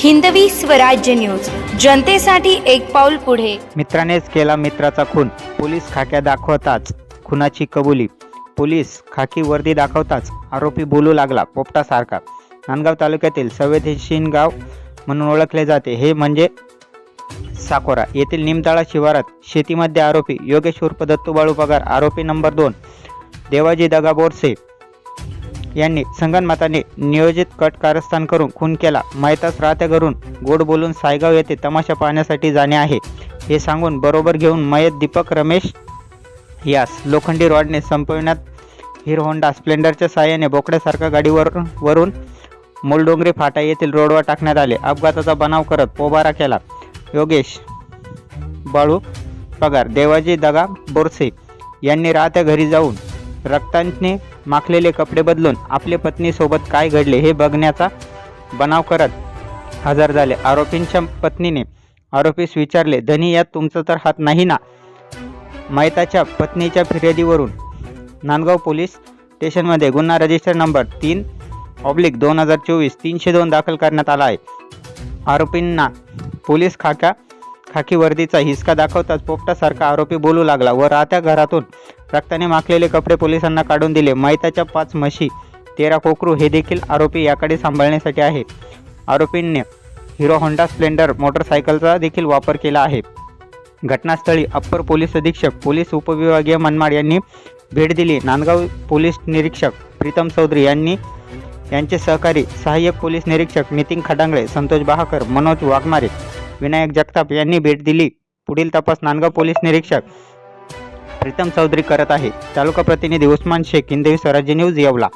Hindavi Swarajya news. जनतेसाठी एक पाऊल पुढे. मित्रानेच केला मित्राचा खून. पोलीस खाक्या दाखवताच. खुनाची कबुली. पोलीस खाकी वर्दी दाखवताच. आरोपी बोलू लागला पोपटासारखा. नांदगाव तालुक्यातील संवेदनशील गाव म्हणून ओळखले जाते. हे म्हणजे साकोरा येथील निमताळा शिवारात शेतीमध्ये आरोपी योगेश उर्फ दत्तू बाळू पगार. आरोपी नंबर दोन देवाजी दगा बोरसे यांनी संगनमताने नियोजित कट कारस्थान करून खून केला. मायतास राहत्या घरून गोड बोलून सायगाव येथे तमाशा पाहण्यासाठी जाणे आहे. हे सांगून बरोबर घेऊन मयत दीपक रमेश यास लोखंडी रॉडने संपविण्यात हिरो होंडा स्प्लेंडरच्या साह्याने बोकड्यासारख्या गाडीवर वरून मोलडोंगरी फाटा येथील रोडवर टाकण्यात आले. अपघाताचा बनाव करत पोबारा केला. योगेश बाळू पगार देवाजी दगा बोरसे यांनी राहत्या घरी जाऊन रक्तांनी माखलेले कपडे बदलून आपल्या पत्नीसोबत काय घडले हे बघण्याचा बनाव करत हजर झाले. आरोपींच्या पत्नीने आरोपीस विचारले धनी यात तुमचा तर हात नाही ना? मैताच्या पत्नीच्या फिर्यादीवरून नांदगाव पोलीस स्टेशनमध्ये गुन्हा रजिस्टर नंबर तीन ऑब्लिक दोन हजार चोवीस तीनशे दोन दाखल करण्यात आला आहे. आरोपींना पोलीस खाक्या खाकी वर्दीचा हिसका दाखवताच पोपटासारखा आरोपी बोलू लागला व राहत्या घरातून रक्ताने माखलेले कपडे पोलिसांना काढून दिले. मैताच्या पाच म्हशी तेरा कोकरू हे देखील आरोपी याकडे सांभाळण्यासाठी आहे आरोपींनी हिरो होंडा स्प्लेंडर मोटरसायकलचा देखील वापर केला आहे. घटनास्थळी अप्पर पोलीस अधीक्षक पोलीस उपविभागीय मनमाड यांनी भेट दिली. नांदगाव पोलीस निरीक्षक प्रीतम चौधरी यांनी यांचे सहकारी सहाय्यक पोलीस निरीक्षक नितीन खडांगळे संतोष बहाकर मनोज वाघमारे विनायक जगताप यांनी भेट दिली. पुढील तपास नांदगाव पोलीस निरीक्षक प्रीतम चौधरी करत आहे. तालुका प्रतिनिधी उस्मान शेख हिंदवी स्वराज्य न्यूज येवला.